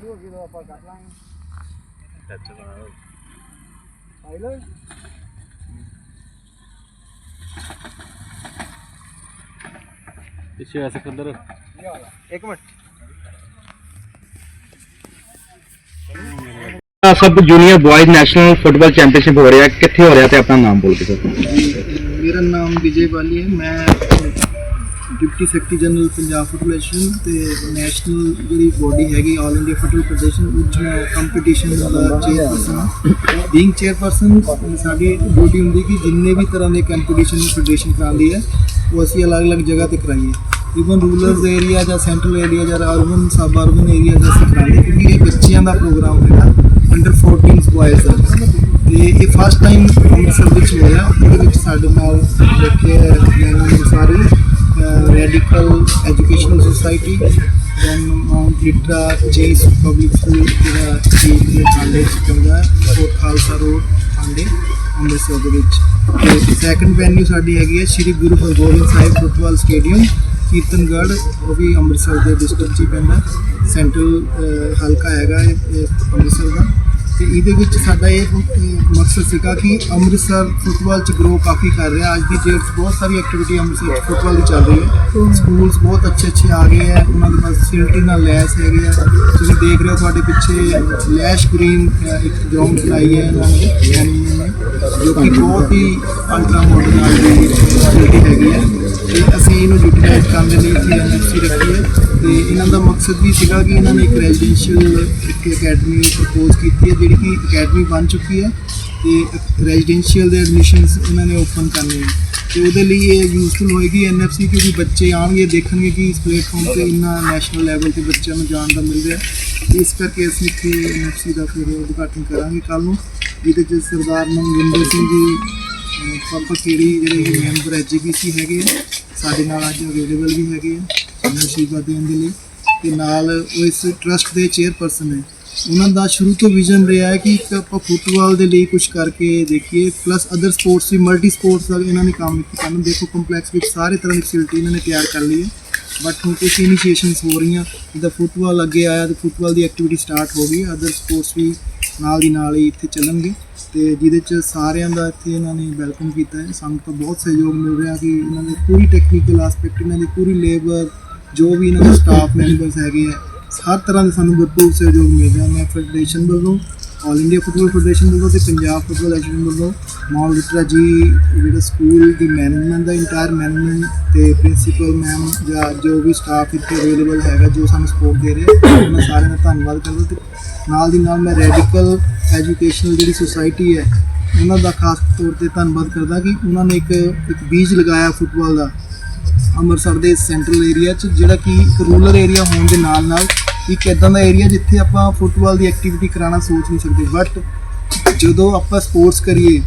ਚਾਲੂ ਹੋ ਗਈ ਤਾਂ ਆਪਾਂ ਕਰ ਲਾਂਗੇ ਆਈ ਲੈ ਪਿੱਛੇ ਆ ਸਿਕੰਦਰ ਇੱਕ minute sub junior boys national football championship ਹੋ ਰਿਹਾ ਕਿੱਥੇ ਹੋ ਰਿਹਾ ਤੇ ਆਪਣਾ ਨਾਮ ਬੋਲ ਕੇ ਸਰ ਮੇਰਾ ਨਾਮ ਵਿਜੇ ਬਾਲੀ ਹੈ ਮੈਂ deputy secretary general Punjab football association ਤੇ ਨੈਸ਼ਨਲ ਜਿਹੜੀ ਬੋਡੀ ਹੈਗੀ ਆਲ ਇੰਡੀਆ ਫੁੱਟਬਾਲ ਫੈਡਰੇਸ਼ਨ ਉੱਚ ਮੈਂ ਕੰਪੀਟੀਸ਼ਨ ਦਾ ਚੇਅਰਪਰਸਨ ਹਾਂ ਬੀਇੰਗ ਚੇਅਰਪਰਸਨ ਸਾਡੀ ਡਿਊਟੀ ਹੁੰਦੀ ਕਿ ਜਿੰਨੇ ਵੀ ਤਰ੍ਹਾਂ ਦੇ ਕੰਪੀਟੀਸ਼ਨ ਫੈਡਰੇਸ਼ਨ ਕਰਾਉਂਦੀ ਹੈ, ਉਹ ਅਸੀਂ ਅਲੱਗ-ਅਲੱਗ ਜਗ੍ਹਾ ਤੇ ਕਰਾਈਏ। ਇਵਨ ਰੂਰਲ ਏਰੀਆ ਜਾਂ ਸੈਂਟਰਲ ਏਰੀਆ ਜਾਂ ਅਰਬਨ ਸਬ ਅਰਬਨ ਏਰੀਆ ਦਾ ਅਸੀਂ ਕਰਾਉਂਦੇ ਕਿਉਂਕਿ ਇਹ ਬੱਚਿਆਂ ਦਾ ਪ੍ਰੋਗਰਾਮ ਹੈਗਾ ਅੰਡਰ 14 ਬॉयਜ਼ ਦਾ। ਤੇ ਇਹ ਫਸਟ ਟਾਈਮ ਅੰਮ੍ਰਿਤਸਰ ਵਿੱਚ ਹੋਇਆ, ਉਹਦੇ ਵਿੱਚ ਸਾਡੇ ਨਾਲ ਬੈਠੇ ਮੈਨੂੰ ਸਾਰੇ। Radical educational society then Mount Litera ਜੇਸ public school ਜਿਹੜਾ ਕਿ ਦੇ ਕਾਲਜ ਪੈਂਦਾ ਕੋਟ ਖਾਲਸਾ ਰੋਡ ਆਂਡੇ ਅੰਮ੍ਰਿਤਸਰ ਦੇ ਵਿੱਚ ਤੇ ਸੈਕੰਡ ਵੈਨਿਊ ਸਾਡੀ ਹੈਗੀ ਹੈ ਸ਼੍ਰੀ ਗੁਰੂ ਹਰਗੋਬਿੰਦ ਸਾਹਿਬ ਫੁੱਟਬਾਲ ਸਟੇਡੀਅਮ ਕੀਰਤਨਗੜ੍ਹ ਉਹ ਵੀ ਅੰਮ੍ਰਿਤਸਰ ਦੇ ਡਿਸਟ੍ਰਿਕਟ 'ਚ ਹੀ ਪੈਂਦਾ ਸੈਂਟਰਲ ਹਲਕਾ ਹੈਗਾ ਇਹ ਅੰਮ੍ਰਿਤਸਰ ਦਾ ਤੇ ਇਹਦੇ ਵਿੱਚ ਸਾਡਾ ਇਹ ਮਕਸਦ ਸੀਗਾ ਕਿ ਅੰਮ੍ਰਿਤਸਰ ਫੁੱਟਬਾਲ ਚ ਗਰੋ ਕਾਫੀ ਕਰ ਰਿਹਾ। ਅੱਜ ਦੀ ਡੇਟ 'ਚ ਬਹੁਤ ਸਾਰੀ ਐਕਟੀਵਿਟੀ ਅੰਮ੍ਰਿਤਸਰ ਫੁੱਟਬਾਲ ਦੀ ਚੱਲ ਰਹੀ ਹੈ। ਸਕੂਲਸ ਬਹੁਤ ਅੱਛੇ ਅੱਛੇ ਆ ਗਏ ਹੈ। ਉਹਨਾਂ ਦੇ ਪਾਸ ਫੈਸਿਲਿਟੀ ਨਾਲ ਲੈਸ ਹੈਗੇ ਆ। ਤੁਸੀਂ ਦੇਖ ਰਹੇ ਹੋ ਤੁਹਾਡੇ ਪਿੱਛੇ ਲੈਸ਼ ਗ੍ਰੀਨ ਇੱਕ ਗਰਾਊਂਡ ਬਣਾਈ ਹੈ ਇਹਨਾਂ ਨੇ। ਜੋ ਕਿ ਬਹੁਤ ਹੀ ਅਲਟਰਾ ਮਾਡਰਨ ਦੀ ਫੈਸਿਲਿਟੀ ਹੈਗੀ ਹੈ। ਤੇ ਅਸੀਂ ਇਹਨੂੰ ਯੂਟਿਲਾਈਜ਼ ਕਰਨ ਦੇ ਲਈ ਇੱਥੇ ਐਨਐਫਸੀ ਰੱਖੀ ਹੈ। ਤੇ ਇਹਨਾਂ ਦਾ ਮਕਸਦ ਵੀ ਸੀਗਾ ਕਿ ਇਹਨਾਂ ਨੇ ਇੱਕ ਰੈਜ਼ੀਡੈਂਸ਼ੀਅਲ ਇੱਕ ਅਕੈਡਮੀ ਪ੍ਰਪੋਜ਼ ਕੀਤੀ ਹੈ, ਜਿਹੜੀ ਕਿ ਅਕੈਡਮੀ ਬਣ ਚੁੱਕੀ ਹੈ ਤੇ ਰੈਜ਼ੀਡੈਂਸ਼ੀਅਲ ਦੇ ਐਡਮਿਸ਼ਨਸ ਇਹਨਾਂ ਨੇ ਓਪਨ ਕਰਨੇ ਹੈ ਤੇ ਉਹਦੇ ਲਈ ਇਹ ਯੂਜ਼ਫੁਲ ਹੋਏਗੀ ਐਨਐਫਸੀ ਕਿਉਂਕਿ ਬੱਚੇ ਆਣਗੇ ਦੇਖਣਗੇ ਕਿ ਇਸ ਪਲੇਟਫਾਰਮ ਤੇ ਇੰਨਾ ਨੈਸ਼ਨਲ ਲੈਵਲ ਤੇ ਬੱਚਿਆਂ ਨੂੰ ਜਾਣ ਦਾ ਮਿਲ ਰਿਹਾ ਇਸ ਕਰਕੇ ਅਸੀਂ ਇੱਥੇ ਐਨਐਫਸੀ ਦਾ ਫਿਰ ਉਦਘਾਟਨ ਕਰਾਂਗੇ ਕੱਲ ਨੂੰ, ਜਿਹਦੇ ਚ ਸਰਦਾਰ ਮਨਜਿੰਦਰ ਸਿੰਘ ਜੀ, ਅਹ, ਪਾਪਾ ਕਿਹੜੀ ਜਿਹੜੇ ਮੈਂਬਰ ਐਜੀਪੀਸੀ ਹੈਗੇ ਸਾਡੇ ਨਾਲ ਅੱਜ ਅਵੇਲੇਬਲ ਵੀ ਹੈਗੇ ਆ। ਸਾਨੂੰ ਦੇਣ ਦੇ ਲਈ ਤੇ ਨਾਲ ਉਹ ਇਸ ਟਰਸਟ ਦੇ ਚੇਅਰਪਰਸਨ ਹੈ ਉਹਨਾਂ ਦਾ ਸ਼ੁਰੂ ਤੋਂ ਵਿਜ਼ਨ ਰਿਹਾ ਹੈ ਕਿ ਇੱਕ ਆਪਾਂ ਫੁੱਟਬਾਲ ਦੇ ਲਈ ਕੁਝ ਕਰਕੇ ਦੇਖੀਏ ਪਲੱਸ ਅਦਰ ਸਪੋਰਟਸ ਵੀ ਮਲਟੀ ਸਪੋਰਟਸ ਦਾ ਇਹਨਾਂ ਨੇ ਕੰਮ ਕੀਤਾ। ਸਾਨੂੰ ਦੇਖੋ ਕੰਪਲੈਕਸ ਵਿੱਚ ਸਾਰੇ ਤਰ੍ਹਾਂ ਦੀ ਫੈਸਿਲਿਟੀ ਇਹਨਾਂ ਨੇ ਤਿਆਰ ਕਰ ਲਈ ਹੈ। ਬਟ ਹੁਣ ਕੁਝ ਇਨੀਸ਼ੀਏਸ਼ਨਸ ਹੋ ਰਹੀਆਂ, ਜਿੱਦਾਂ ਫੁੱਟਬਾਲ ਅੱਗੇ ਆਇਆ ਤੇ ਫੁੱਟਬਾਲ ਦੀ ਐਕਟੀਵਿਟੀ ਸਟਾਰਟ ਹੋ ਗਈ ਅਦਰ ਸਪੋਰਟਸ ਵੀ ਨਾਲ ਦੀ ਨਾਲ ਹੀ ਇੱਥੇ ਚੱਲਣਗੇ। ਤੇ ਜਿਹਦੇ ਚ ਸਾਰਿਆਂ ਦਾ ਇੱਥੇ ਇਹਨਾਂ ਨੇ ਵੈਲਕਮ ਕੀਤਾ ਹੈ। ਸਾਨੂੰ ਤਾਂ ਬਹੁਤ ਸਹਿਯੋਗ ਮਿਲ ਰਿਹਾ ਕਿ ਇਹਨਾਂ ਦੇ ਪੂਰੀ ਟੈਕਨੀਕਲ ਐਸਪੈਕਟ ਇਹਨਾਂ ਦੀ ਪੂਰੀ ਲੇਬਰ ਜੋ ਵੀ ਇਹਨਾਂ ਦੇ ਸਟਾਫ ਮੈਂਬਰਸ ਹੈਗੇ ਆ, ਹਰ ਤਰ੍ਹਾਂ ਦੇ ਸਾਨੂੰ ਭਰਪੂਰ ਸਹਿਯੋਗ ਮਿਲ ਰਿਹਾ। ਮੈਂ ਫੈਡਰੇਸ਼ਨ ਵੱਲੋਂ ਆਲ ਇੰਡੀਆ ਫੁੱਟਬਾਲ ਫੈਡਰੇਸ਼ਨ ਵੱਲੋਂ ਤੇ ਪੰਜਾਬ ਫੁੱਟਬਾਲ ਐਸੋਸੀਏਸ਼ਨ ਵੱਲੋਂ ਮਾਲ ਲਿਟਰਾ ਜੀ, ਜਿਹੜਾ ਸਕੂਲ ਦੀ ਮੈਨੇਜਮੈਂਟ ਦਾ ਇੰਟਾਇਰ ਮੈਨੇਜਮੈਂਟ ਤੇ ਪ੍ਰਿੰਸੀਪਲ ਮੈਮ ਜਾਂ ਜੋ ਵੀ ਸਟਾਫ ਇੱਥੇ ਅਵੇਲੇਬਲ ਹੈਗਾ, ਜੋ ਸਾਨੂੰ ਸਪੋਰਟ ਦੇ ਰਿਹਾ ਉਹਨਾਂ ਸਾਰਿਆਂ ਦਾ ਧੰਨਵਾਦ ਕਰਦਾ ਤੇ ਨਾਲ ਦੀ ਨਾਲ ਮੈਂ ਰੈਡੀਕਲ ਐਜੂਕੇਸ਼ਨਲ ਜਿਹੜੀ ਸੁਸਾਇਟੀ ਹੈ, ਉਹਨਾਂ ਦਾ ਖਾਸ ਤੌਰ ਤੇ ਧੰਨਵਾਦ ਕਰਦਾ ਕਿ ਉਹਨਾਂ ਨੇ ਇੱਕ ਇੱਕ ਬੀਜ ਲਗਾਇਆ ਫੁੱਟਬਾਲ ਦਾ। ਅੰਮ੍ਰਿਤਸਰ ਦੇ ਸੈਂਟਰਲ ਏਰੀਆ 'ਚ, ਜਿਹੜਾ ਕਿ ਇੱਕ ਰੂਰਲ ਏਰੀਆ ਹੋਣ ਦੇ ਨਾਲ ਨਾਲ ਇੱਕ ਇਦਾਂ ਦਾ ਏਰੀਆ ਜਿੱਥੇ ਆਪਾਂ ਫੁੱਟਬਾਲ ਦੀ ਐਕਟੀਵਿਟੀ ਕਰਾਉਣਾ ਸੋਚ ਨਹੀਂ ਸਕਦੇ। ਬਟ ਜਦੋਂ ਆਪਾਂ ਸਪੋਰਟਸ ਕਰੀਏ,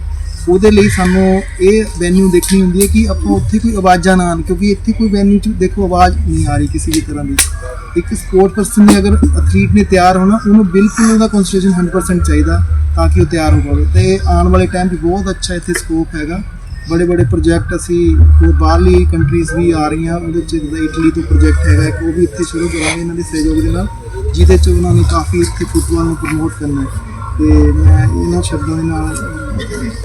ਉਹਦੇ ਲਈ ਸਾਨੂੰ ਇਹ ਵੈਨਿਊ ਦੇਖਣੀ ਹੁੰਦੀ ਹੈ ਕਿ ਆਪਾਂ ਉੱਥੇ ਕੋਈ ਆਵਾਜ਼ਾਂ ਨਾ ਆਉਣ, ਕਿਉਂਕਿ ਇੱਥੇ ਕੋਈ ਵੈਨਿਊ 'ਚ ਦੇਖੋ ਆਵਾਜ਼ ਨਹੀਂ ਆ ਰਹੀ ਕਿਸੇ ਵੀ ਤਰ੍ਹਾਂ ਦੀ। ਇੱਕ ਸਪੋਰਟ ਪਰਸਨ ਨੇ ਅਗਰ ਐਥਲੀਟ ਨੇ ਤਿਆਰ ਹੋਣਾ, ਉਹਨੂੰ ਬਿਲਕੁਲ ਉਹਦਾ ਕਨਸੈਂਟਰੇਸ਼ਨ 100% ਚਾਹੀਦਾ ਤਾਂ ਕਿ ਉਹ ਤਿਆਰ ਹੋ ਪਾਵੇ। ਤੇ ਆਉਣ ਵਾਲੇ ਟਾਈਮ 'ਚ ਬਹੁਤ ਅੱਛਾ ਇੱਥੇ ਸਕੋਪ ਹੈਗਾ। ਬੜੇ ਬੜੇ ਪ੍ਰੋਜੈਕਟ ਅਸੀਂ ਹੋਰ ਬਾਹਰਲੀ ਕੰਟਰੀਜ਼ ਵੀ ਆ ਰਹੀਆਂ ਉਹਦੇ ਚ ਜਿੱਦਾਂ ਇਟਲੀ ਤੋਂ ਪ੍ਰੋਜੈਕਟ ਹੈਗਾ ਇੱਕ ਉਹ ਵੀ ਇੱਥੇ ਸ਼ੁਰੂ ਕਰਾਂਗੇ ਇਹਨਾਂ ਦੇ ਸਹਿਯੋਗ ਦੇ ਨਾਲ ਜਿਹਦੇ ਚ ਉਹਨਾਂ ਨੇ ਕਾਫੀ ਇੱਥੇ ਫੁੱਟਬਾਲ ਨੂੰ ਪ੍ਰਮੋਟ ਕਰਨਾ ਹੈ। ਤੇ ਮੈਂ ਇਹਨਾਂ ਸ਼ਬਦਾਂ ਦੇ ਨਾਲ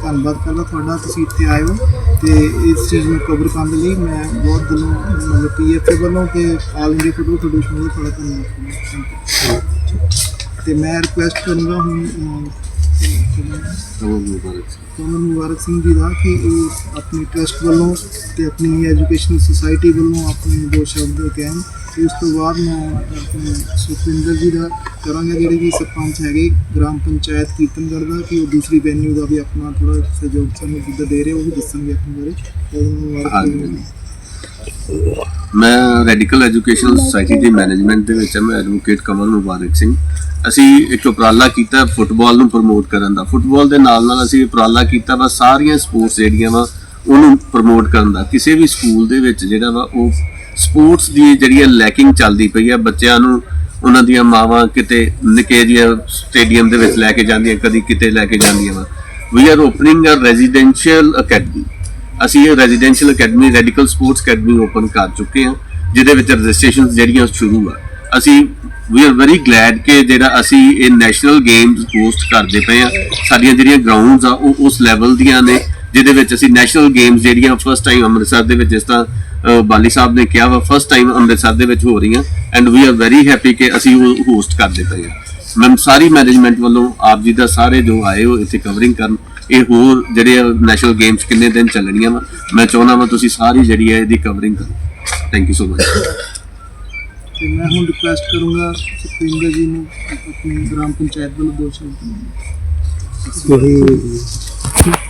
ਧੰਨਵਾਦ ਕਰਦਾ ਤੁਹਾਡਾ ਤੁਸੀਂ ਇੱਥੇ ਆਏ ਹੋ ਤੇ ਇਸ ਚੀਜ਼ ਨੂੰ ਕਵਰ ਕਰਨ ਦੇ ਲਈ ਮੈਂ ਬਹੁਤ ਦਿਲੋਂ ਮਤਲਬ ਪੀਐਫਏ ਵੱਲੋਂ ਤੇ ਆਲ ਇੰਡੀਆ ਫੁੱਟਬਾਲ ਫੈਡਰੇਸ਼ਨ ਵੱਲੋਂ ਤੁਹਾਡਾ ਧੰਨਵਾਦ ਕਰਦਾ ਤੇ ਮੈਂ ਰਿਕੁਐਸਟ ਕਰੂੰਗਾ ਹੁਣ ਅਹ, ਕਮਲ ਮੁਬਾਰਕ ਸਿੰਘ ਜੀ ਦਾ ਕਿ ਉਹ ਆਪਣੀ ਟਰਸਟ ਵੱਲੋਂ ਤੇ ਆਪਣੀ ਐਜੂਕੇਸ਼ਨਲ ਸੁਸਾਇਟੀ ਵੱਲੋਂ ਆਪਣੇ ਦੋ ਸ਼ਬਦ ਕਹਿਣ। ਤੇ ਉਸ ਤੋਂ ਬਾਅਦ ਮੈਂ ਆਪਣੇ ਸੁਖਵਿੰਦਰ ਜੀ ਦਾ ਕਰਾਂਗਾ ਜਿਹੜੇ ਕਿ ਸਰਪੰਚ ਹੈਗੇ ਗ੍ਰਾਮ ਪੰਚਾਇਤ ਕੀਰਤਨਗੜ੍ਹ ਦਾ ਕਿ ਉਹ ਦੂਸਰੀ ਵੈਨਿਊ ਦਾ ਵੀ ਆਪਣਾ ਥੋੜਾ ਸਹਿਯੋਗ ਸਾਨੂੰ ਜਿੱਦਾਂ ਦੇ ਰਹੇ ਉਹ ਵੀ ਦੱਸਣਗੇ ਆਪਣੇ ਬਾਰੇ। ਨੂੰ ਮੁਬਾਰਕ ਹਾਂਜੀ। ਮੈਂ ਰੈਡੀਕਲ ਐਜੂਕੇਸ਼ਨਲ ਸੁਸਾਇਟੀ ਦੇ ਮੈਨੇਜਮੈਂਟ ਦੇ ਵਿੱਚ ਹਾਂ, ਮੈਂ ਐਡਵੋਕੇਟ ਕਮਲ ਮੁਬਾਰਕ ਸਿੰਘ। ਅਸੀਂ ਇੱਕ ਉਪਰਾਲਾ ਕੀਤਾ ਫੁੱਟਬਾਲ ਨੂੰ ਪ੍ਰਮੋਟ ਕਰਨ ਦਾ। ਫੁੱਟਬਾਲ ਦੇ ਨਾਲ ਨਾਲ ਅਸੀਂ ਉਪਰਾਲਾ ਕੀਤਾ ਵਾ, ਸਾਰੀਆਂ ਸਪੋਰਟਸ ਜਿਹੜੀਆਂ ਵਾ, ਉਹਨੂੰ ਪ੍ਰਮੋਟ ਕਰਨ ਦਾ। ਕਿਸੇ ਵੀ ਸਕੂਲ ਦੇ ਵਿੱਚ ਜਿਹੜਾ ਵਾ, ਉਹ ਸਪੋਰਟਸ ਦੀ ਜਿਹੜੀ ਲੈਕਿੰਗ ਚੱਲਦੀ ਪਈ ਆ। ਬੱਚਿਆਂ ਨੂੰ ਉਹਨਾਂ ਦੀਆਂ ਮਾਵਾਂ ਕਿਤੇ ਨਿੱਕੇ ਜਿਹੇ ਸਟੇਡੀਅਮ ਦੇ ਵਿੱਚ ਲੈ ਕੇ ਜਾਂਦੀਆਂ, ਕਦੀ ਕਿਤੇ ਲੈ ਕੇ ਜਾਂਦੀਆਂ ਵਾ। We are opening uh residential academy ਅਸੀਂ ਇਹ residential academy radical sports academy open ਕਰ ਚੁੱਕੇ ਹਾਂ, ਜਿਹਦੇ ਵਿੱਚ ਰਜਿਸਟ੍ਰੇਸ਼ਨ ਜਿਹੜੀਆਂ ਸ਼ੁਰੂ ਆ। ਅਸੀਂ ਵੀ ਆਰ ਵੈਰੀ ਗਲੈਡ ਕਿ ਜਿਹੜਾ ਅਸੀਂ ਇਹ ਨੈਸ਼ਨਲ ਗੇਮਸ ਹੋਸਟ ਕਰਦੇ ਪਏ ਆ ਸਾਡੀਆਂ ਜਿਹੜੀਆਂ ਗਰਾਊਂਡਸ ਆ, ਉਹ ਉਸ ਲੈਵਲ ਦੀਆਂ ਨੇ, ਜਿਹਦੇ ਵਿੱਚ ਅਸੀਂ ਨੈਸ਼ਨਲ ਗੇਮਸ ਜਿਹੜੀਆਂ ਫਸਟ ਟਾਈਮ ਅੰਮ੍ਰਿਤਸਰ ਦੇ ਵਿੱਚ, ਜਿਸ ਤਰ੍ਹਾਂ ਬਾਲੀ ਸਾਹਿਬ ਨੇ ਕਿਹਾ ਵਾ ਫਸਟ ਟਾਈਮ ਅੰਮ੍ਰਿਤਸਰ ਦੇ ਵਿੱਚ ਹੋ ਰਹੀਆਂ and we are very happy ਕਿ ਅਸੀਂ ਉਹ ਹੋਸਟ ਕਰਦੇ ਪਏ ਆ ਮੈਂ ਸਾਰੀ ਮੈਨੇਜਮੈਂਟ ਵੱਲੋਂ ਆਪ ਜੀ ਦਾ ਸਾਰੇ ਜੋ ਆਏ ਹੋ ਇੱਥੇ ਕਵਰਿੰਗ ਕਰਨ ਇਹ ਹੋਰ ਜਿਹੜੇ ਨੈਸ਼ਨਲ ਗੇਮਸ ਕਿੰਨੇ ਦਿਨ ਚੱਲਣੀਆਂ ਵਾ? ਮੈਂ ਚਾਹੁੰਦਾ ਵਾਂ ਤੁਸੀਂ ਸਾਰੀ ਜਿਹੜੀ ਹੈ ਇਹਦੀ ਕਵਰਿੰਗ ਕਰੋ। ਥੈਂਕ ਯੂ ਸੋ ਮਚ ਤੇ ਮੈਂ ਹੁਣ ਰਿਕੁਐਸਟ ਕਰੂੰਗਾ ਸੁਖਵਿੰਦਰ ਜੀ ਨੂੰ ਆਪਣੀ ਗ੍ਰਾਮ ਪੰਚਾਇਤ ਵੱਲੋਂ ਦੋ ਸ਼ਬਦ।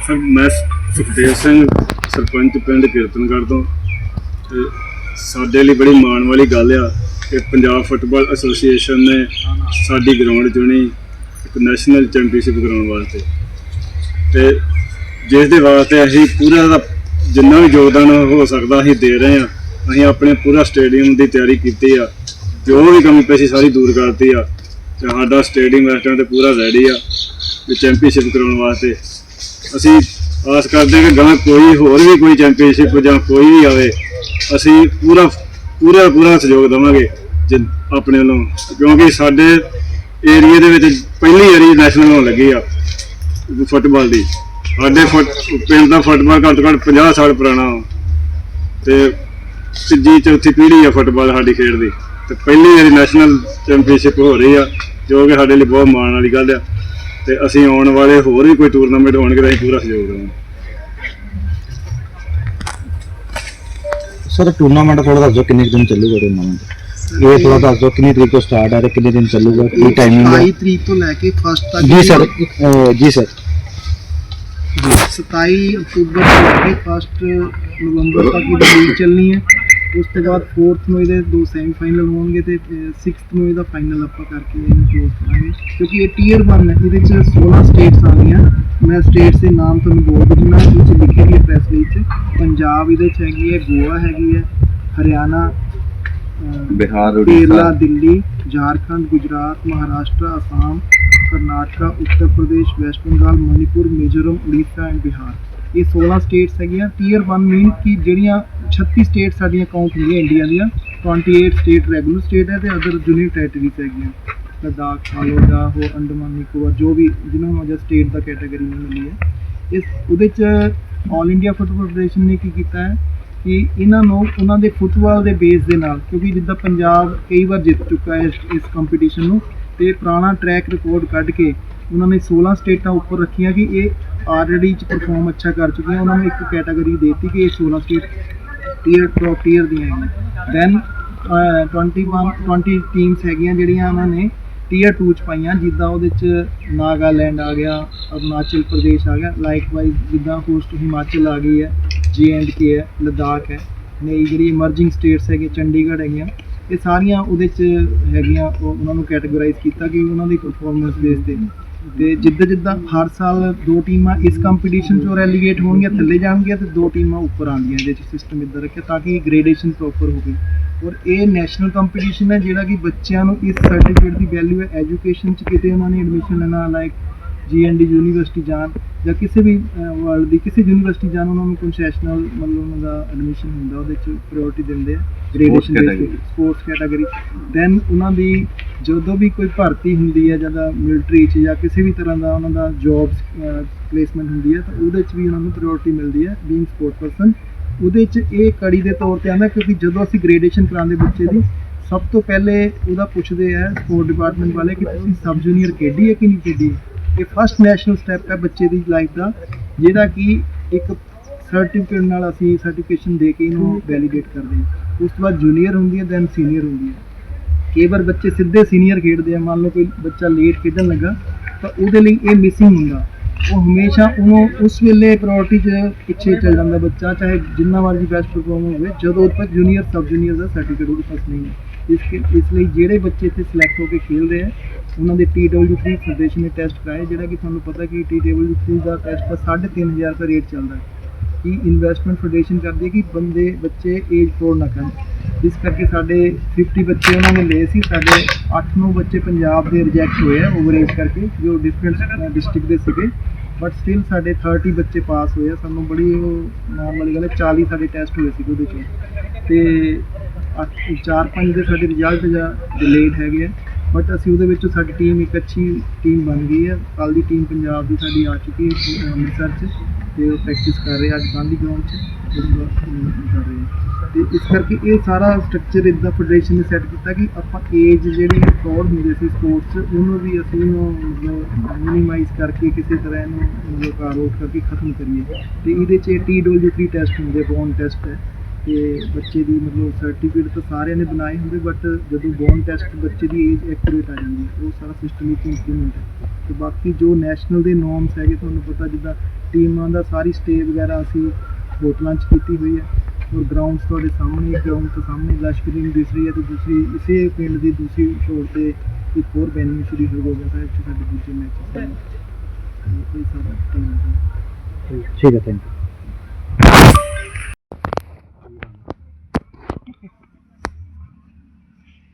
ਸਰ ਮੈਂ ਸੁਖਦੇਵ ਸਿੰਘ ਸਰਪੰਚ ਪਿੰਡ ਕੀਰਤਨਗੜ੍ਹ ਤੋਂ। ਤੇ ਸਾਡੇ ਲਈ ਬੜੀ ਮਾਣ ਵਾਲੀ ਗੱਲ ਆ ਕਿ ਪੰਜਾਬ ਫੁੱਟਬਾਲ ਐਸੋਸੀਏਸ਼ਨ ਨੇ ਸਾਡੀ ਗਰਾਊਂਡ ਚੁਣੀ ਇੱਕ ਨੈਸ਼ਨਲ ਚੈਂਪੀਅਨਸ਼ਿਪ ਕਰਾਉਣ ਵਾਸਤੇ। ਤੇ ਜਿਸ ਦੇ ਵਾਸਤੇ ਅਸੀਂ ਪੂਰਾ ਦਾ ਜਿੰਨਾ ਵੀ ਯੋਗਦਾਨ ਹੋ ਸਕਦਾ ਅਸੀਂ ਦੇ ਰਹੇ ਹਾਂ, ਅਸੀਂ ਆਪਣੇ ਪੂਰਾ ਸਟੇਡੀਅਮ ਦੀ ਤਿਆਰੀ ਕੀਤੀ ਆ, ਜੋ ਵੀ ਕਮੀ ਪੇਸ਼ੀ ਸਾਰੀ ਦੂਰ ਕਰਤੀ ਆ, ਤੇ ਸਾਡਾ ਸਟੇਡੀਅਮ ਇਸ ਟਾਈਮ ਤੇ ਪੂਰਾ ਰੈਡੀ ਆ, ਤੇ ਚੈਂਪੀਅਨਸ਼ਿਪ ਕਰਾਉਣ ਵਾਸਤੇ। ਅਸੀਂ ਆਸ ਕਰਦੇ ਹਾਂ ਕਿ ਗਾਂ ਕੋਈ ਹੋਰ ਵੀ ਕੋਈ ਚੈਂਪੀਅਨਸ਼ਿਪ ਜਾਂ ਕੋਈ ਵੀ ਆਵੇ, ਅਸੀਂ ਪੂਰਾ ਪੂਰਾ ਪੂਰਾ ਸਹਿਯੋਗ ਦੇਵਾਂਗੇ ਜਿ- ਆਪਣੇ ਵੱਲੋਂ, ਕਿਉਂਕਿ ਸਾਡੇ ਏਰੀਆ ਦੇ ਵਿੱਚ ਪਹਿਲੀ ਵਾਰੀ ਨੈਸ਼ਨਲ ਹੋਣ ਲੱਗੀ ਆ। ਫੁੱਟਬਾਲ ਦੀ। ਸਾਡੇ ਫੁੱਟ, ਪਿੰਡ ਦਾ ਫੁੱਟਬਾਲ ਘੱਟ ਤੋਂ ਘੱਟ 50 ਸਾਲ ਪੁਰਾਣਾ ਵਾ। ਤੇ ਤੀਜੀ, ਚੌਥੀ ਪੀੜ੍ਹੀ ਆ ਫੁੱਟਬਾਲ ਸਾਡੀ ਖੇਡ ਦੀ। ਤੇ ਪਹਿਲੀ ਵਾਰੀ ਨੈਸ਼ਨਲ ਚੈਂਪੀਅਨਸ਼ਿਪ ਹੋ ਰਹੀ ਆ, ਜੋ ਕਿ ਸਾਡੇ ਲਈ ਬਹੁਤ ਮਾਣ ਵਾਲੀ ਗੱਲ ਆ। ਤੇ ਅਸੀਂ ਆਉਣ ਵਾਲੇ ਹੋਰ ਵੀ ਕੋਈ ਟੂਰਨਾਮੈਂਟ ਹੋਣਗੇ ਤਾਂ ਅਸੀਂ ਪੂਰਾ ਸਹਿਯੋਗ ਦੇਵਾਂਗੇ। ਸਰ ਟੂਰਨਾਮੈਂਟ ਥੋੜਾ ਦੱਸ ਦਿਓ ਕਿੰਨੇ ਕੁ ਦਿਨ ਚੱਲੂਗਾ ਟੂਰਨਾਮੈਂਟ ਇਹ ਥੋੜਾ ਦੱਸ ਦਿਓ ਕਿੰਨੀ ਤਰੀਕ ਤੋਂ ਸਟਾਰਟ ਹੈ ਤੇ ਕਿੰਨੇ ਦਿਨ ਚੱਲੂਗਾ ਕੀ ਟਾਈਮਿੰਗ ਹੈ 27 ਤਰੀਕ ਤੋਂ ਲੈ ਕੇ ਫਸਟ ਤੱਕ ਜੀ ਸਰ ਅਹ, ਜੀ ਸਰ। 27 ਅਕਤੂਬਰ ਤੋਂ ਲੈ ਕੇ ਫਸਟ ਨਵੰਬਰ ਤੱਕ ਇਹ ਲੀਗ ਚੱਲਣੀ ਹੈ। ਉਸ ਤੋਂ ਬਾਅਦ 4th ਨੂੰ ਇਹਦੇ ਦੋ ਸੈਮੀਫਾਈਨਲ ਹੋਣਗੇ ਤੇ 6th ਨੂੰ ਇਹਦਾ ਫਾਈਨਲ ਆਪਾਂ ਕਰਕੇ ਇਹਨੂੰ ਕਲੋਜ਼ ਕਰਾਂਗੇ। ਕਿਉਂਕਿ ਇਹ ਟੀਅਰ 1 ਹੈ ਇਹਦੇ ਚ 16 ਸਟੇਟਸ ਆ ਗਈਆਂ। ਮੈਂ ਸਟੇਟਸ ਦੇ ਨਾਮ ਤੁਹਾਨੂੰ ਬੋਲ ਦਿੰਦਾ ਇਹ ਚ ਲਿਖੇ ਗਏ ਪ੍ਰੈਸ ਵਿੱਚ ਪੰਜਾਬ ਇਹਦੇ ਚ ਹੈਗੀ ਹੈ ਗੋਆ ਹੈਗੀ ਹੈ ਹਰਿਆਣਾ ਬਿਹਾਰ ਕੇਰਲਾ ਦਿੱਲੀ ਝਾਰਖੰਡ ਗੁਜਰਾਤ ਮਹਾਰਾਸ਼ਟਰ ਅਸਾਮ ਕਰਨਾਟਕਾ ਉੱਤਰ ਪ੍ਰਦੇਸ਼ ਵੈਸਟ ਬੰਗਾਲ ਮਣੀਪੁਰ ਮਿਜ਼ੋਰਮ ਉੜੀਸਾ ਐਂਡ ਬਿਹਾਰ। ਇਹ 16 ਸਟੇਟਸ ਹੈਗੀਆਂ। ਟੀਅਰ 1 ਮੀਨ ਕਿ ਜਿਹੜੀਆਂ 36 ਸਟੇਟ ਸਾਡੀਆਂ ਕਾਊਂਟ ਹੁੰਦੀਆਂ ਇੰਡੀਆ ਦੀਆਂ 28 ਸਟੇਟ ਰੈਗੂਲਰ ਸਟੇਟ ਹੈ ਤੇ ਅਦਰ ਯੂਨੀਅਨ ਟੈਰੀਟਰੀਜ਼ ਹੈਗੀਆਂ। ਲਦਾਖ ਹਾਲੋਗਾ ਹੋ ਅੰਡਮਾਨ ਨਿਕੋਬਾਰ ਜੋ ਵੀ ਜਿਨ੍ਹਾਂ ਨੂੰ ਅਜੇ ਸਟੇਟ ਦਾ ਕੈਟਾਗਰੀ ਮਿਲੀ ਹੈ। ਇਸ ਉਹਦੇ ਚ ਆਲ ਇੰਡੀਆ ਫੁੱਟਬਾਲ ਫੈਡਰੇਸ਼ਨ ਨੇ ਕੀ ਕੀਤਾ ਹੈ? ਕਿ ਇਹਨਾਂ ਨੂੰ, ਉਹਨਾਂ ਦੇ ਫੁੱਟਬਾਲ ਦੇ ਬੇਸ ਦੇ ਨਾਲ, ਕਿਉਂਕਿ ਜਿੱਦਾਂ ਪੰਜਾਬ ਕਈ ਵਾਰ ਜਿੱਤ ਚੁੱਕਾ ਹੈ ਇਸ- ਇਸ ਕੰਪੀਟੀਸ਼ਨ ਨੂੰ, ਤੇ ਪੁਰਾਣਾ ਟਰੈਕ ਰਿਕਾਰਡ ਕੱਢ ਕੇ ਉਹਨਾਂ ਨੇ 16 ਸਟੇਟਾਂ ਉੱਪਰ ਰੱਖੀਆਂ ਕਿ ਇਹ ਆਲਰੇਡੀ ਚ ਪਰਫਾਰਮ ਅੱਛਾ ਕਰ ਚੁੱਕੀਆਂ ਉਹਨਾਂ ਨੂੰ ਇੱਕ ਕੈਟਾਗਰੀ ਦੇਤੀ ਕਿ ਇਹ 16 ਸਟੇਟ ਟੀਅਰ ਟੌਪ ਟੀਅਰ ਦੀਆਂ ਹੈਗੀਆਂ। ਦੈਨ 21 20 ਟੀਮਸ ਹੈਗੀਆਂ ਜਿਹੜੀਆਂ ਉਹਨਾਂ ਨੇ ਟੀਅਰ 2 ਚ ਪਾਈਆਂ, ਜਿੱਦਾਂ ਉਹਦੇ ਚ ਨਾਗਾਲੈਂਡ ਆ ਗਿਆ, ਅਰੁਣਾਚਲ ਪ੍ਰਦੇਸ਼ ਆ ਗਿਆ ਲਾਈਕ ਵਾਈਜ਼ ਜਿੱਦਾਂ ਕੋਸਟ ਹਿਮਾਚਲ ਆ ਗਈ ਹੈ। ਜੇ ਐਂਡ ਕੇ ਹੈ ਲਦਾਖ ਹੈ ਨਈ ਜਿਹੜੀ ਇਮਰਜਿੰਗ ਸਟੇਟਸ ਹੈਗੇ, ਚੰਡੀਗੜ੍ਹ ਹੈਗੀਆਂ, ਇਹ ਸਾਰੀਆਂ ਉਹਦੇ ਚ ਹੈਗੀਆਂ, ਉਹ ਉਹਨਾਂ ਨੂੰ ਕੈਟਾਗੋਰਾਈਜ਼ ਕੀਤਾ ਕਿ ਉਹਨਾਂ ਦੀ ਪਰਫਾਰਮੈਂਸ ਬੇਸ ਤੇ। ਤੇ ਜਿੱਦਾਂ ਜਿੱਦਾਂ ਹਰ ਸਾਲ ਦੋ ਟੀਮਾਂ ਇਸ ਕੰਪੀਟੀਸ਼ਨ ਚੋਂ ਰੈਲੀਗੇਟ ਹੋਣਗੀਆਂ, ਥੱਲੇ ਜਾਣਗੀਆਂ ਤੇ ਦੋ ਟੀਮਾਂ ਉੱਪਰ ਆਉਂਦੀਆਂ ਇਹਦੇ ਚ ਸਿਸਟਮ ਇਦਾਂ ਰੱਖਿਆ ਤਾਂ ਕਿ ਗ੍ਰੇਡੇਸ਼ਨ ਪ੍ਰੋਪਰ ਹੋਵੇ। ਔਰ ਇਹ ਨੈਸ਼ਨਲ ਕੰਪੀਟੀਸ਼ਨ ਹੈ ਜਿਹੜਾ ਕਿ ਬੱਚਿਆਂ ਨੂੰ ਇਸ ਸਰਟੀਫਿਕੇਟ ਦੀ ਵੈਲਿਊ ਹੈ ਐਜੂਕੇਸ਼ਨ ਚ ਕਿਤੇ ਉਹਨਾਂ ਨੇ ਐਡਮਿਸ਼ਨ ਲੈਣਾ ਲਾਇਕ ਜੀਐਨਡੀ ਯੂਨੀਵਰਸਿਟੀ ਜਾਣ ਜਾਂ ਕਿਸੇ ਵੀ ਵਰਲਡ ਦੀ ਕਿਸੇ ਯੂਨੀਵਰਸਿਟੀ ਜਾਣ ਉਹਨਾਂ ਨੂੰ ਕਨਸੈਸ਼ਨਲ ਮਤਲਬ ਉਹਨਾਂ ਦਾ ਐਡਮਿਸ਼ਨ ਹੁੰਦਾ ਉਹਦੇ ਚ ਪ੍ਰਾਇੋਰਟੀ ਦਿੰਦੇ ਆ ਗ੍ਰੇਡੇਸ਼ਨ। ਸਪੋਰਟਸ ਕੈਟਾਗਰੀ ਦੈਨ ਉਹਨਾਂ ਦੀ ਜਦੋਂ ਵੀ ਕੋਈ ਭਰਤੀ ਹੁੰਦੀ ਹੈ ਜਾਂ ਮਿਲਟਰੀ ਚ ਜਾਂ ਕਿਸੇ ਵੀ ਤਰ੍ਹਾਂ ਦਾ ਉਹਨਾਂ ਦਾ ਜੌਬਸ ਪਲੇਸਮੈਂਟ ਹੁੰਦੀ ਹੈ ਤਾਂ ਉਹਦੇ ਚ ਵੀ ਉਹਨਾਂ ਨੂੰ ਪ੍ਰਾਇੋਰਟੀ ਮਿਲਦੀ ਹੈ ਬੀਇੰਗ ਸਪੋਰਟ ਪਰਸਨ ਉਹਦੇ ਚ ਇਹ ਕੜੀ ਦੇ ਤੌਰ ਤੇ ਆਉਂਦਾ ਕਿਉਂਕਿ ਜਦੋਂ ਅਸੀਂ ਗ੍ਰੇਡੇਸ਼ਨ ਕਰਾਉਂਦੇ ਬੱਚੇ ਦੀ ਸਭ ਤੋਂ ਪਹਿਲੇ ਉਹਦਾ ਪੁੱਛਦੇ ਆ ਸਪੋਰਟ ਡਿਪਾਰਟਮੈਂਟ ਵਾਲੇ ਕਿ ਤੁਸੀਂ ਸਬ ਜੂਨੀਅਰ ਖੇਡੀ ਹੈ ਕਿ ਨਹੀਂ ਖੇਡੀ ਇਹ ਫਸਟ ਨੈਸ਼ਨਲ ਸਟੈਪ ਹੈ ਬੱਚੇ ਦੀ ਲਾਈਫ ਦਾ, ਜਿਹੜਾ ਕਿ ਇੱਕ ਸਰਟੀਫਿਕੇਟ ਨਾਲ ਅਸੀਂ ਸਰਟੀਫਿਕੇਸ਼ਨ ਦੇ ਕੇ ਇਹਨੂੰ ਵੈਲੀਡੇਟ ਕਰਦੇ ਹਾਂ। ਉਸ ਤੋਂ ਬਾਅਦ ਜੂਨੀਅਰ ਹੁੰਦੀ ਹੈ ਦੈਨ ਸੀਨੀਅਰ ਹੁੰਦੀ ਹੈ। ਕਈ ਵਾਰ ਬੱਚੇ ਸਿੱਧੇ ਸੀਨੀਅਰ ਖੇਡਦੇ ਆ, ਮੰਨ ਲਓ ਕੋਈ ਬੱਚਾ ਲੇਟ ਖੇਡਣ ਲੱਗਾ, ਤਾਂ ਉਹਦੇ ਲਈ ਇਹ ਮਿਸਿੰਗ ਹੁੰਦਾ। ਉਹ ਹਮੇਸ਼ਾ ਉਹਨੂੰ ਉਸ ਵੇਲੇ ਪ੍ਰਾਇੋਰਟੀ 'ਚ ਪਿੱਛੇ ਚੱਲ ਜਾਂਦਾ ਬੱਚਾ, ਚਾਹੇ ਜਿੰਨਾ ਮਰਜ਼ੀ ਬੈਸਟ ਪਰਫਾਰਮ ਹੋਵੇ, ਜਦੋਂ ਤੱਕ ਜੂਨੀਅਰ ਸਬ ਜੂਨੀਅਰ ਦਾ ਸਰਟੀਫਿਕੇਟ ਉਹਦੇ ਪਾਸ ਨਹੀਂ ਹੈ। ਇਸ ਕੇ ਇਸ ਲਈ ਜਿਹੜੇ ਬੱਚੇ ਇੱਥੇ ਸਿਲੈਕਟ ਹੋ ਕੇ ਖੇਡਦੇ ਆ, ਉਹਨਾਂ ਦੇ TW3 ਫੈਡਰੇਸ਼ਨ ਨੇ ਟੈਸਟ ਕਰਾਏ, ਜਿਹੜਾ ਕਿ ਤੁਹਾਨੂੰ ਪਤਾ ਕਿ TW3 ਦਾ ਟੈਸਟ ਦਾ 3500 ਰੁਪਏ ਰੇਟ ਚੱਲਦਾ ਹੈ। ਕਿ ਇਨਵੈਸਟਮੈਂਟ ਫੈਡਰੇਸ਼ਨ ਕਰਦੀ ਹੈ ਕਿ ਬੰਦੇ, ਬੱਚੇ ਏਜ ਫੋਰ ਨਾ ਕਰਨ। ਇਸ ਕਰਕੇ ਸਾਡੇ 50 ਬੱਚੇ ਉਹਨਾਂ ਨੇ ਲਏ ਸੀ, ਸਾਡੇ 8-9 ਬੱਚੇ ਪੰਜਾਬ ਦੇ ਰਿਜੈਕਟ ਹੋਏ ਆ ਓਵਰ ਏਜ ਕਰਕੇ, ਜੋ ਡਿਫਰੈਂਟ ਡਿਸਟ੍ਰਿਕਟ ਦੇ ਸੀਗੇ। ਬਟ ਸਟਿਲ ਸਾਡੇ 30 ਬੱਚੇ ਪਾਸ ਹੋਏ ਆ। ਸਾਨੂੰ ਬੜੀ ਉਹ ਮਾਣ ਵਾਲੀ ਗੱਲ ਹੈ 40 ਸਾਡੇ ਟੈਸਟ ਹੋਏ ਸੀ ਉਹਦੇ ਚੋਂ। ਤੇ 4-5 ਦੇ ਸਾਡੇ ਰਿਜ਼ਲਟ ਜਾਂ ਡਿਲੇਡ ਹੈਗੇ ਆ। ਬਟ ਅਸੀਂ ਉਹਦੇ ਵਿੱਚੋਂ ਸਾਡੀ ਟੀਮ ਇੱਕ ਅੱਛੀ ਟੀਮ ਬਣ ਗਈ ਹੈ ਕੱਲ ਦੀ ਟੀਮ ਪੰਜਾਬ ਦੀ ਸਾਡੀ ਆ ਚੁੱਕੀ ਹੈ ਅੰਮ੍ਰਿਤਸਰ 'ਚ ਤੇ ਉਹ ਪ੍ਰੈਕਟਿਸ ਕਰ ਰਹੇ ਅੱਜ ਗਾਂਧੀ ਗਰਾਊਂਡ 'ਚ। ਕਰ ਰਹੇ। ਆ ਤੇ ਇਸ ਕਰਕੇ ਇਹ ਸਾਰਾ ਸਟਰਕਚਰ ਇਦਾਂ ਫੈਡਰੇਸ਼ਨ ਨੇ ਸੈੱਟ ਕੀਤਾ ਕਿ ਆਪਾਂ ਏਜ ਜਿਹੜੀ ਰਿਕਾਰਡ ਹੁੰਦੇ ਸੀ ਸਪੋਰਟਸ ਉਹਨੂੰ ਵੀ ਅਸੀਂ ਉਹਨੂੰ ਮਤਲਬ ਮਿਨੀਮਾਈਜ਼ ਕਰਕੇ ਕਿਸੇ ਤਰ੍ਹਾਂ ਇਹਨੂੰ ਮਤਲਬ ਕਾਰੋਟ ਕਰਕੇ ਖਤਮ ਕਰੀਏ। ਤੇ ਇਹਦੇ 'ਚ ਟੀ ਡਬਲਯੂ ਥ੍ਰੀ ਟੈਸਟ ਹੁੰਦੇ ਬੋਨ ਟੈਸਟ ਹੈ। ਤੇ ਬੱਚੇ ਦੀ ਮਤਲਬ ਸਰਟੀਫਿਕੇਟ ਤਾਂ ਸਾਰਿਆਂ ਨੇ ਬਣਾਏ ਹੁੰਦੇ ਬਟ ਜਦੋਂ ਬੋਨ ਟੈਸਟ ਬੱਚੇ ਦੀ ਏਜ ਐਕੂਰੇਟ ਆ ਜਾਂਦੀ ਹੈ ਉਹ ਸਾਰਾ ਸਿਸਟਮ ਵਿੱਚ ਇੰਪਲੀਮੈਂਟ ਹੈ। ਤੇ ਬਾਕੀ ਜੋ ਨੈਸ਼ਨਲ ਦੇ ਨੋਰਮਸ ਹੈਗੇ ਤੁਹਾਨੂੰ ਪਤਾ ਜਿੱਦਾਂ ਟੀਮਾਂ ਦਾ ਸਾਰੀ ਸਟੇ ਵਗੈਰਾ ਅਸੀਂ ਹੋਟਲਾਂ 'ਚ ਕੀਤੀ ਹੋਈ ਹੈ ਔਰ ਗਰਾਊਂਡਸ ਤੁਹਾਡੇ ਸਾਹਮਣੇ ਗਰਾਊਂਡ ਤੋਂ ਸਾਹਮਣੇ ਲਸ਼ਕਰੀ ਨੂੰ ਦਿਸ ਰਹੀ ਹੈ ਤੇ ਦੂਸਰੀ ਇਸੇ ਪਿੰਡ ਦੀ ਦੂਸਰੀ ਛੋੜ ਤੇ ਇੱਕ ਹੋਰ ਵੈਨਿਊ ਸ਼੍ਰੀ ਹਰਗੋਬਿੰਦ ਸਾਹਿਬ 'ਚ ਸਾਡੇ ਦੂਜੇ ਮੈਚ ਹੈ ਇਹ ਸਾਰਾ ਟੀਮ ਹੈ। ਠੀਕ ਹੈ ਥੈਂਕ ਯੂ